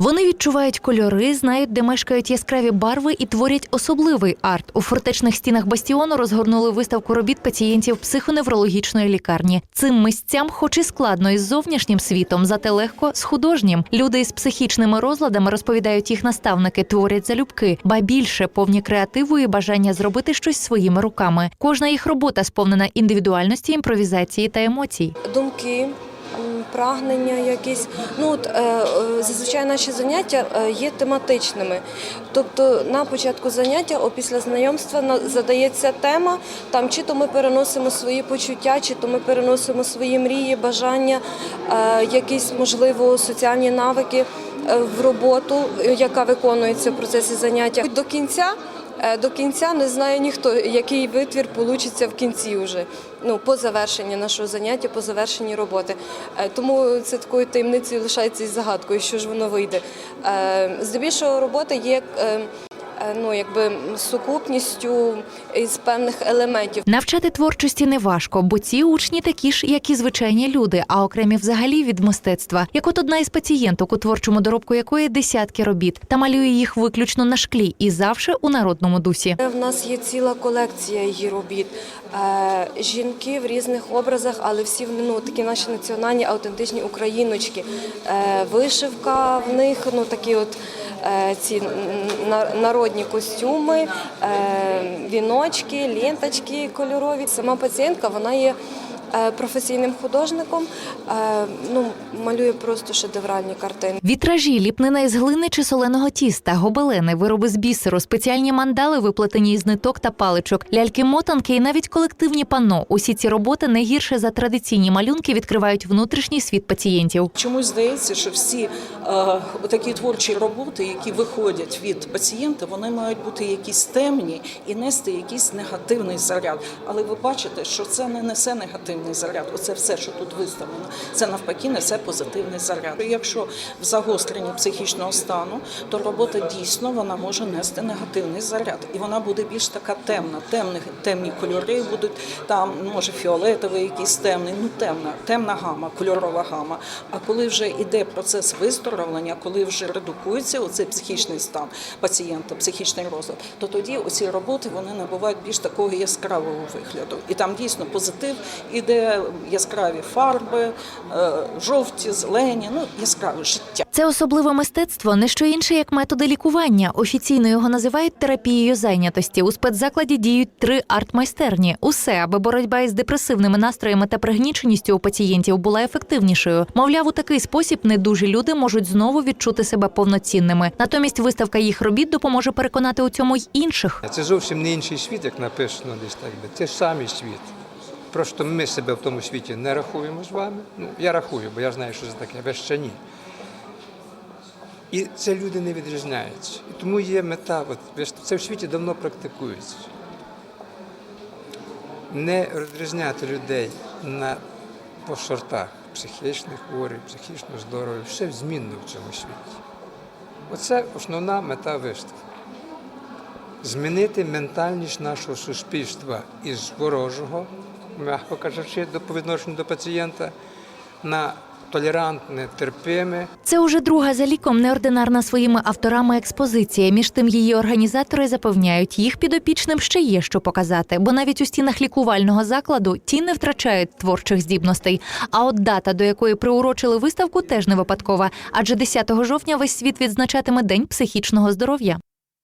Вони відчувають кольори, знають, де мешкають яскраві барви і творять особливий арт. У фортечних стінах бастіону розгорнули виставку робіт пацієнтів психоневрологічної лікарні. Цим мисцям, хоч і складно із зовнішнім світом, зате легко з художнім. Люди із психічними розладами розповідають їх наставники, творять залюбки, ба більше повні креативу і бажання зробити щось своїми руками. Кожна їх робота сповнена індивідуальності, імпровізації та емоцій. думки, прагнення якісь. Ну от е, е, зазвичай наші заняття е, є тематичними. Тобто на початку заняття, опісля знайомства на- задається тема. Там чи то ми переносимо свої почуття, чи то ми переносимо свої мрії, бажання, якісь можливо соціальні навики в роботу, яка виконується в процесі заняття. До кінця. Е, До кінця не знає ніхто, який витвір получиться в кінці вже. Ну, по завершенні нашого заняття, по завершенні роботи. Е, Тому це такою таємницею лишається і загадкою, що ж воно вийде. Е, Здебільшого роботи є ну, якби сукупністю із певних елементів. Навчати творчості не важко, бо ці учні такі ж, як і звичайні люди, а окремі взагалі від мистецтва. Як от одна із пацієнток, у творчому доробку якої десятки робіт, та малює їх виключно на шклі і завжди у народному дусі. В нас є ціла колекція її робіт. Е, Жінки в різних образах, але всі ну, такі наші національні автентичні україночки. Е, Вишивка в них, ну такі от е, ці народні костюми, е, віночки, ленточки кольорові. Сама пацієнтка вона є е, професійним художником, е, ну, малює просто шедевральні картини. Вітражі, ліпнина із глини чи соленого тіста, гобелени, вироби з бісеру, спеціальні мандали, виплетені із ниток та паличок, ляльки-мотанки і навіть колективні панно. Усі ці роботи не гірше за традиційні малюнки відкривають внутрішній світ пацієнтів. Чомусь здається, що всі е, такі творчі роботи, які виходять від пацієнта, вони мають бути якісь темні і нести якийсь негативний заряд. Але ви бачите, що це не несе негативний заряд. Оце все, що тут виставлено, це навпаки несе позитивний заряд. Якщо в загостренні психічного стану, то робота дійсно вона може нести негативний заряд, і вона буде більш така темна. Темні, темні кольори будуть там, може фіолетовий, якийсь темний, ну темна, темна гама, кольорова гама. А коли вже йде процес виздоровлення, коли вже редукується оцей психічний стан пацієнта, психічний розлад, то тоді оці роботи вони набувають більш такого яскравого вигляду. І там дійсно позитив іде яскраві фарби, е, жовті, зелені, ну яскраве життя. Це особливе мистецтво не що інше, як методи лікування. Офіційно його називають терапією зайнятості. У спецзакладі діють три арт-майстерні. Усе, аби боротьба із депресивними настроями та пригніченістю у пацієнтів була ефективнішою. Мовляв, у такий спосіб недужі люди можуть знову відчути себе повноцінними. Натомість виставка їх робіт допоможе переконати у цьому й інших. Це зовсім не інший світ, як написано десь так. Це ж самий світ. Просто ми себе в тому світі не рахуємо з вами. Ну, я рахую, бо я знаю, що це таке, ви ще ні. І це люди не відрізняються. І тому є мета, от, це в світі давно практикується. Не розрізняти людей на, по сортах психічних хворих, психічно здорових, все змінно в цьому світі. Оце основна мета виставки змінити ментальність нашого суспільства із ворожого, м'яко кажучи, по відношенню до пацієнта, на толерантне, терпиме. Це уже друга за ліком неординарна своїми авторами експозиція. Між тим її організатори запевняють, їх підопічним ще є що показати, бо навіть у стінах лікувального закладу ті не втрачають творчих здібностей. А от дата, до якої приурочили виставку, теж не випадкова, адже 10 жовтня весь світ відзначатиме День психічного здоров'я.